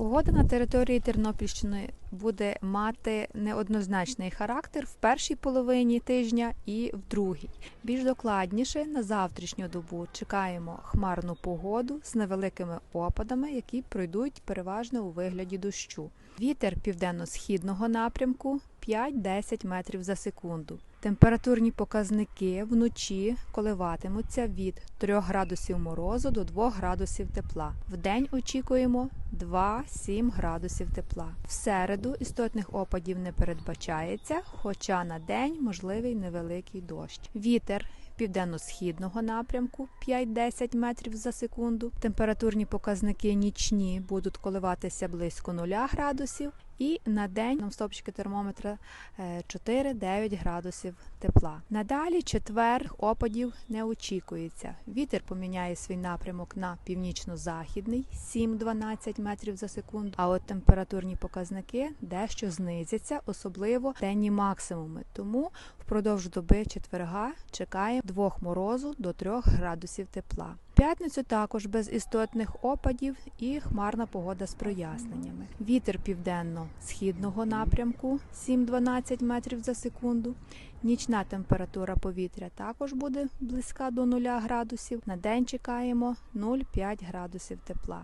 Погода на території Тернопільщини буде мати неоднозначний характер в першій половині тижня і в другій. Більш докладніше на завтрашню добу чекаємо хмарну погоду з невеликими опадами, які пройдуть переважно у вигляді дощу. Вітер південно-східного напрямку 5-10 метрів за секунду. Температурні показники вночі коливатимуться від 3 градусів морозу до 2 градусів тепла. Вдень очікуємо 2-7 градусів тепла. В середу істотних опадів не передбачається, хоча на день можливий невеликий дощ. Вітер південно-східного напрямку 5-10 метрів за секунду. Температурні показники нічні будуть коливатися близько 0 градусів. І на день нам стопчики термометра е, 4-9 градусів тепла. Надалі четвер опадів не очікується. Вітер поміняє свій напрямок на північно-західний 7-12 метрів за секунду. А от температурні показники дещо знизяться, особливо денні максимуми. Тому впродовж доби четверга чекає двох морозу до 3 градусів тепла. П'ятницю також без істотних опадів і хмарна погода з проясненнями. Вітер південно-східного напрямку 7-12 метрів за секунду. Нічна температура повітря також буде близька до 0 градусів. На день чекаємо 0,5 градусів тепла.